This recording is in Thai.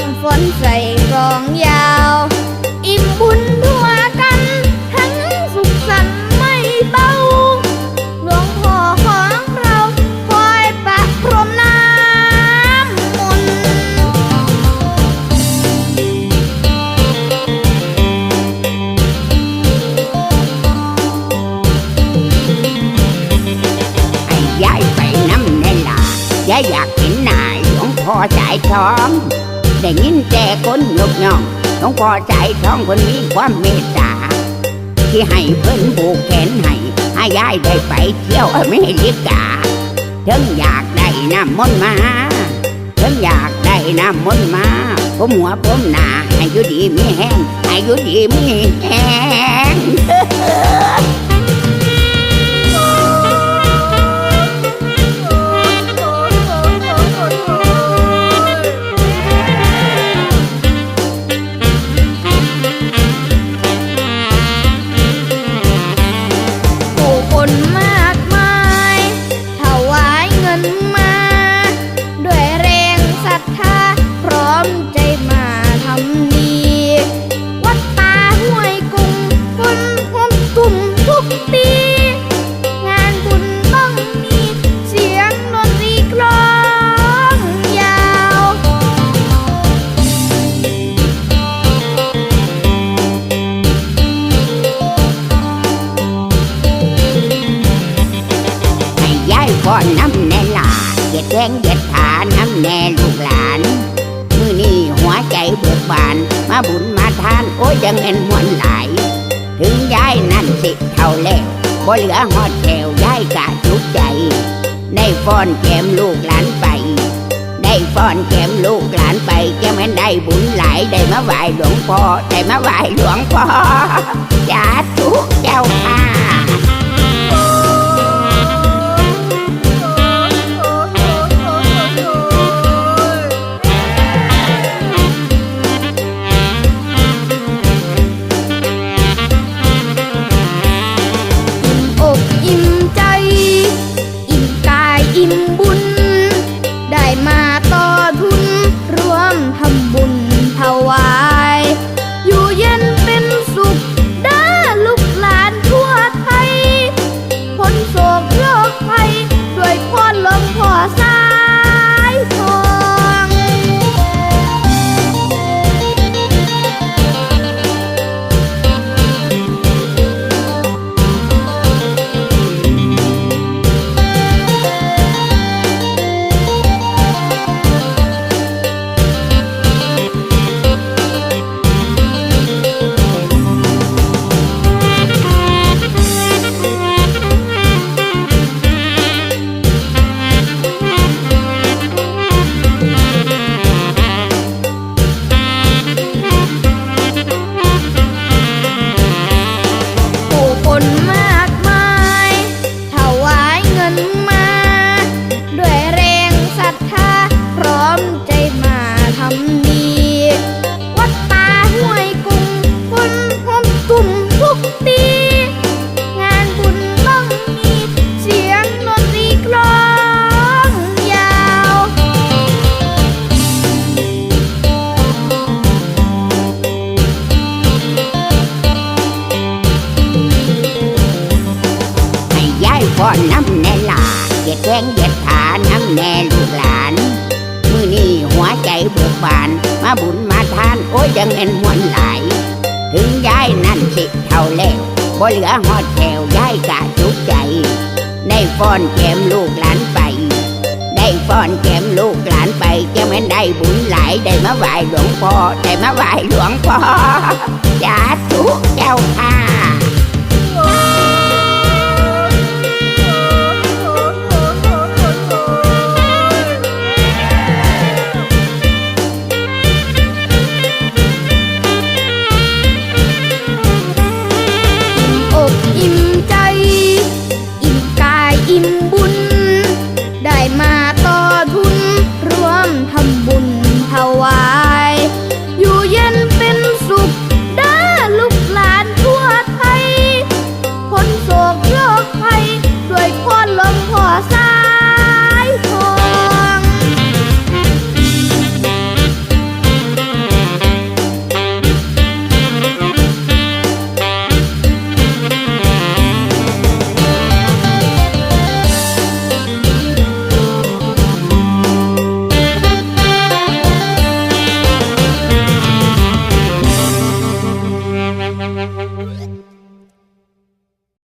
ำฝนใส่กองยาว อิ่มบุญทั่วกัน ทั้งสุขสันไม่เบาหลวงพ่อของเราคอยประพรมน้ำมนต์ไอ้ยายไปน้ำใน่ล่ะยายอยากเห็นนายหลวงพ่อสายทอง ได้ยินแต่คนยกย่องหลวงพอสายทองคนมีความเมตตา ที่ให้เพิ่นผูกแขนให้ให้ยายได้ไปเที่ยวอเมริกาถึงอยากได้น้ำมนต์มาถึงอยากได้น้ำมนต์มาผมหัวผมหนาให้อยู่ดีมีแห้งให้อยู่ดีมีแห้ง ยายพ่อนน้ำแน่ลาเย็ดแดงเย็ดขาน้ำแน่ลูกหลาน มือนี้หัวใจเบิกบาน มาบุญมาทาน โอ้ยยังเงินหวนหลาย ถึงยายนั่นสิเท่าแล้วบ่เหลือหอดแถวยายกะทุกใจ ได้ฟ้อนแกมลูกหลานไป ได้ฟ้อนแกมลูกหลานไปจะแม่นได้บุญหลาย ได้มาไหว้หลวงพ่อ ได้มาไหว้หลวงพ่อสาธุกเจ้า บาน มาบุญมาทาน โอ้ยยังเงินหวนหลาย ถึงยายนั่นสิเท่าแล้วบ่เหลือหอดแถวยายกะทุกใจ ได้ฟ้อนแกมลูกหลานไป ได้ฟ้อนแกมลูกหลานไปจะแม่นได้บุญหลาย ได้มาไหว้หลวงพ่อ ได้มาไหว้หลวงพ่อ สาธุเจ้าค่ะ